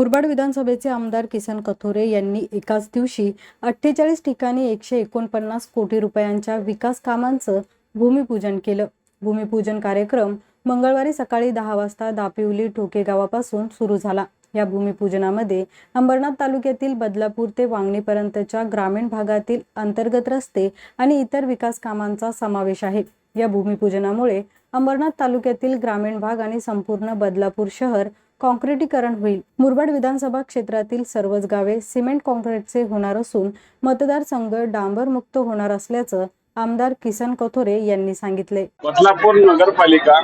मुरबाड विधानसभेचे आमदार किसन कथोरे यांनी एकाच दिवशी अठ्ठेचाळीस ठिकाणी एकशे एकोणपन्नास कोटी रुपयांच्या विकास कामांचं भूमिपूजन केलं. भूमिपूजन कार्यक्रम मंगळवारी सकाळी दहा वाजता दापिवली ठोके गावापासून सुरू झाला. या भूमिपूजनामध्ये अंबरनाथ तालुक्यातील बदलापूर ते वांगणीपर्यंतच्या ग्रामीण भागातील अंतर्गत रस्ते आणि इतर विकास कामांचा समावेश आहे. या भूमिपूजनामुळे अंबरनाथ तालुक्यातील ग्रामीण भाग आणि संपूर्ण बदलापूर शहर कॉन्क्रिटीकरण होईल. मुरबाड विधानसभा क्षेत्रातील सर्वच गावे सिमेंट काँक्रीटचे होणार असून मतदारसंघ डांबरमुक्त होणार असल्याचं आमदार किसन कथोरे यांनी सांगितले. बदलापूर नगरपालिका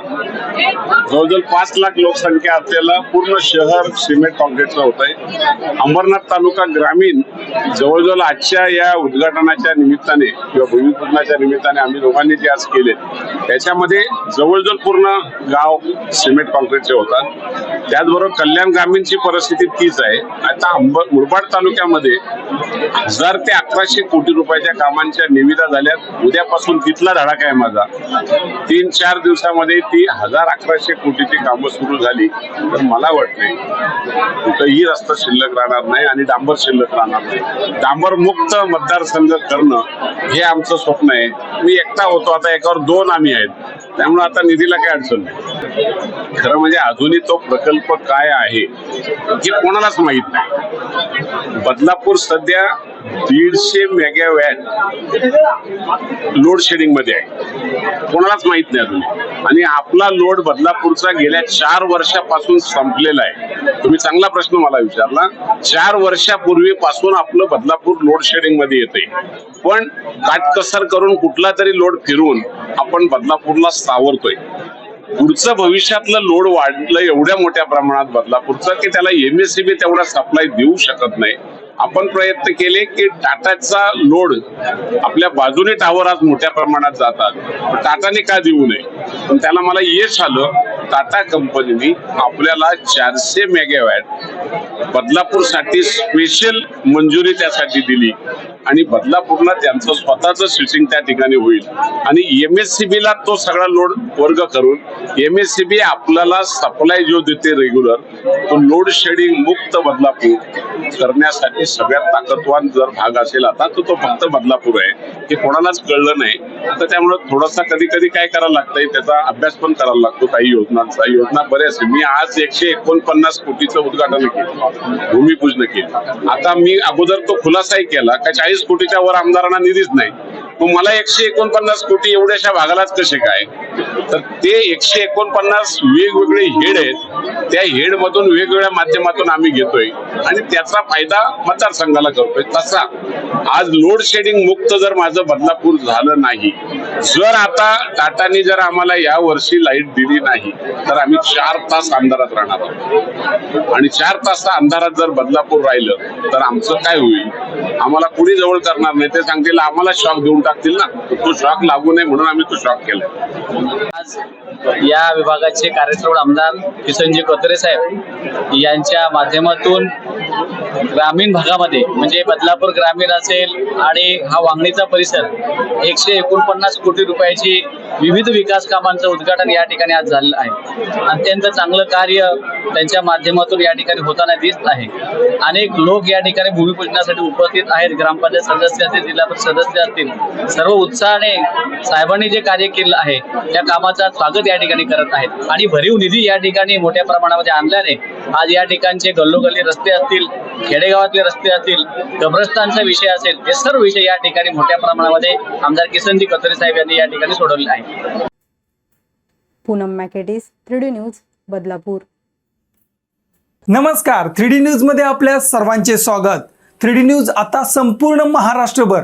जवळजवळ पाच लाख लोकसंख्या असलेलं पूर्ण शहर सिमेंट कॉन्क्रीटचं होत आहे अंबरनाथ तालुका ग्रामीण जवळजवळ आजच्या या उद्घाटनाच्या निमित्ताने किंवा भूमिपूजनाच्या निमित्ताने आम्ही दोघांनी जे आज केले त्याच्यामध्ये जवळजवळ पूर्ण गाव सिमेंट कॉन्क्रीटचे होतात. त्याचबरोबर कल्याण ग्रामीणची परिस्थिती तीच आहे. आता अंबर मुरबाड तालुक्यामध्ये हजार ते अकराशे कोटी रुपयाच्या कामांच्या निविदा झाल्यात उद्यापासून तिथला धडाका आहे माझा? तीन चार दिवसामध्ये ती हजार अकराशे कोटीची कामं सुरू झाली तर मला वाटते कुठंही रस्ता शिल्लक राहणार नाही आणि डांबर शिल्लक राहणार नाही. डांबर मुक्त मतदारसंघ करणं हे आमचं स्वप्न आहे. मी एकटा होतो आता एकावर दोन आम्ही आहेत. त्यामुळे आता निधीला काय अडचण नाही. खरं म्हणजे अजूनही तो प्रकल्प काय आहे हे कोणालाच माहीत नाही. बदलापूर सध्या दीडशे मेगावॅट लोड शेडिंगमध्ये आहे. कोणालाच माहीत नाही अजून आणि आपला लोड बदलापूरचा गेल्या चार वर्षापासून संपलेला आहे. तुम्ही चांगला प्रश्न मला विचारला. चार वर्षापूर्वीपासून आपलं बदलापूर लोड शेडिंगमध्ये येते पण काटकसर करून कुठला तरी लोड फिरून आपण बदलापूरला सावरतोय. पुढचं भविष्यातलं लोड वाढलं एवढ्या मोठ्या प्रमाणात बदलापूरचं की त्याला एमएससीबी तेवढा सप्लाय देऊ शकत नाही. आपण प्रयत्न केले की टाटाचा लोड आपल्या बाजूने टावर आज मोठ्या प्रमाणात जातात. टाटाने का देऊ नये? पण त्याला मला यश आलं. टाटा कंपनीने आपल्याला चारशे मेगावॅट बदलापूरसाठी स्पेशल मंजुरी त्यासाठी दिली. आणि बदलापूरला त्यांचं स्वतःच स्विचिंग त्या ठिकाणी होईल. आणि एमएससीबी ला तो सगळा लोड वर्ग करून एमएससीबी आपल्याला सप्लाय जो देते रेग्युलर तो लोड शेडिंग मुक्त बदलापूर करण्यासाठी सगळ्यात ताकदवान जर भाग असेल आता तर तो फक्त बदलापूर आहे. हे कोणालाच कळलं नाही. तर त्यामुळे थोडासा कधी कधी काय करायला लागतंय त्याचा अभ्यास पण करायला लागतो काही योजनांचा योजना बऱ्याच आहे. मी आज एकशे एकोणपन्नास कोटीचं उद्घाटन केलं भूमिपूजन केलं आता मी अगोदर तो खुलासाही केला का चाळीस कोटीच्या वर आमदारांना निधीच नाही मला एकशे एकोणपन्नास कोटी एवढ्याशा भागालाच कसे काय? तर ते एकशे एकोणपन्नास वेगवेगळे हेड आहेत. त्या हेड मधून वेगवेगळ्या माध्यमातून आम्ही घेतोय. आणि त्याचा फायदा मतदारसंघाला करतोय. तसा. आज लोड शेडिंग मुक्त जर माझं बदलापूर झालं नाही जर आता टाटानी जर आम्हाला या वर्षी लाइट दिली नाही तर आम्ही चार तास अंधारात राहणार आहोत. आणि चार तास अंधारात जर बदलापूर राहिलं तर आमचं काय होईल? आम्हाला कुणी जवळ करणार नाही. ते सांगतील आम्हाला शॉक देऊन टाकतील ना. तो शॉक लागू नये म्हणून आम्ही तो शॉक केला आज या विभागाचे कार्यक्रम आमदार किसनजी कोतरे साहेब यांच्या माध्यमातून ग्रामीण भागामध्ये म्हणजे बदलापूर ग्रामीण असेल आणि हा वांगणीचा परिसर एकशे एकोणपन्नास कोटी रुपयाची विविध विकास कामांचं उद्घाटन या ठिकाणी आज झालेलं आहे. अत्यंत चांगलं कार्य त्यांच्या माध्यमातून या ठिकाणी होताना दिसत आहे. अनेक लोक या ठिकाणी भूमिपूजनासाठी उपस्थित आहेत. ग्रामपंचायत सदस्य असतील जिल्हा परिषद सदस्य असतील सर्व उत्साहाने साहेबांनी जे कार्य केलं आहे त्या कामाचं स्वागत या ठिकाणी करत आहेत. आणि भरीव निधी या ठिकाणी मोठ्या प्रमाणामध्ये आणल्याने आज या ठिकाणचे गल्लोगल्ली रस्ते असतील खेडेगावातले रस्ते असतील कब्रस्तानचा विषय असेल हे सर्व विषय या ठिकाणी मोठ्या प्रमाणामध्ये आमदार किसनजी कतरे साहेब यांनी या ठिकाणी सोडवले आहे पूनम मॅकेटिस थ्रीडी न्यूज बदलापूर. नमस्कार थ्री डी न्यूजमध्ये आपल्या सर्वांचे स्वागत. थ्री डी न्यूज आता संपूर्ण महाराष्ट्रभर